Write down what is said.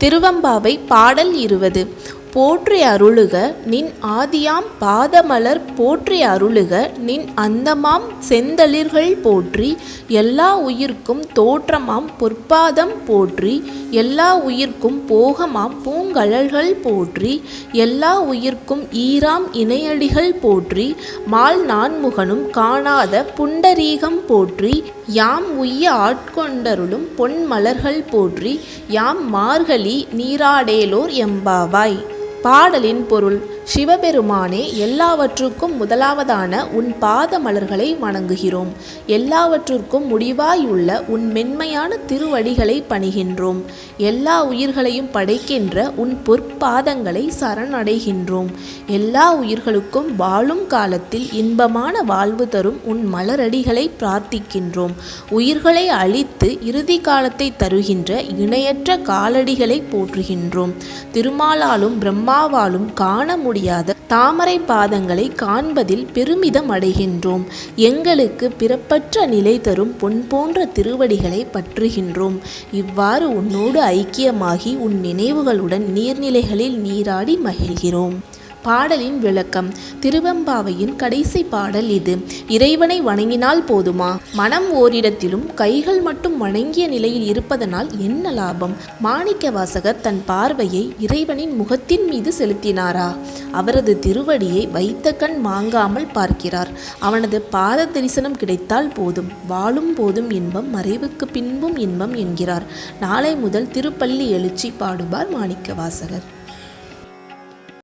திருவம்பாவை பாடல் இருவது. போற்றி அருளுக நின் ஆதியாம் பாதமலர் போற்றி அருளுக நின் அந்தமாம் செந்தளிர்கள் போற்றி எல்லா உயிர்க்கும் தோற்றமாம் பொற்பாதம் போற்றி எல்லா உயிர்க்கும் போகமாம் பூங்கழல்கள் போற்றி எல்லா உயிர்க்கும் ஈராம் இணையடிகள் போற்றி மால் நான்முகனும் காணாத புண்டரீகம் போற்றி யாம் உய்ய ஆட்கொண்டருளும் பொன்மலர்கள் போற்றி யாம் மார்கழி நீராடேலோர் எம்பாவாய். பாடலின் பொருள் சிவபெருமானே எல்லாவற்றுக்கும் முதலாவதான உன் பாத மலர்களை வணங்குகிறோம். எல்லாவற்றுக்கும் முடிவாயுள்ள உன் மென்மையான திருவடிகளை பணிகின்றோம். எல்லா உயிர்களையும் படைக்கின்ற உன் பொற்பாதங்களை சரணடைகின்றோம். எல்லா உயிர்களுக்கும் வாழும் காலத்தில் இன்பமான வாழ்வு தரும் உன் மலரடிகளை பிரார்த்திக்கின்றோம். உயிர்களை அழித்து இறுதி காலத்தை தருகின்ற இணையற்ற காலடிகளை போற்றுகின்றோம். திருமாலாலும் பிரம்மாவாலும் காண முடியாத தாமரை பாதங்களை காண்பதில் பெருமிதம் அடைகின்றோம் எங்களுக்கு பிறப்பற்ற நிலை தரும் பொன் போன்ற திருவடிகளை பற்றுகின்றோம். இவ்வாறு உன்னோடு ஐக்கியமாகி உன் நினைவுகளுடன் நீர்நிலைகளில் நீராடி மகிழ்கிறோம். பாடலின் விளக்கம். திருவெம்பாவையின் கடைசி பாடல் இது. இறைவனை வணங்கினால் போதுமா? மனம் ஓரிடத்திலும் கைகள் மட்டும் வணங்கிய நிலையில் இருப்பதனால் என்ன லாபம்? மாணிக்க வாசகர் தன் பார்வையை இறைவனின் முகத்தின் மீது செலுத்தினாரா? அவரது திருவடியை வைத்த கண் மாங்காமல் பார்க்கிறார். அவனது பாத தரிசனம் கிடைத்தால் போதும். வாழும் போதும் இன்பம் மறைவுக்கு பின்பும் இன்பம் என்கிறார். நாளை முதல் திருப்பள்ளி எழுச்சி பாடுவார் மாணிக்க வாசகர்.